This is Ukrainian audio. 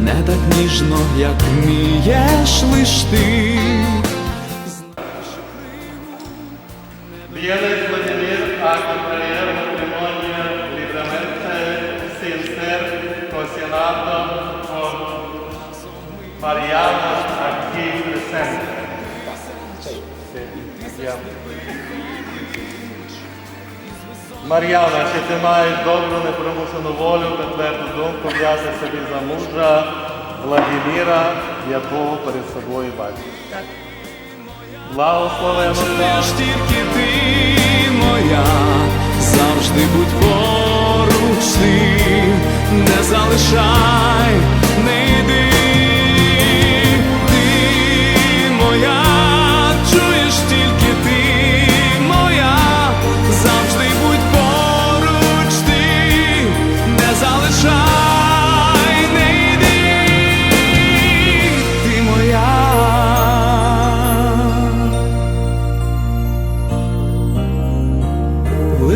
мене так ніжно, як вмієш лиш ти. Vladimir a contraer matrimonio libremente sin ser cocinado por Mariana aquí presente. Мар'яна, чи ти маєш добру непримушену волю та тверду думку взяти собі за мужа Владимира, якого перед собою бачиш? Так. Благословено Чуєш тільки ти моя, завжди будь поруч ти, не залишай,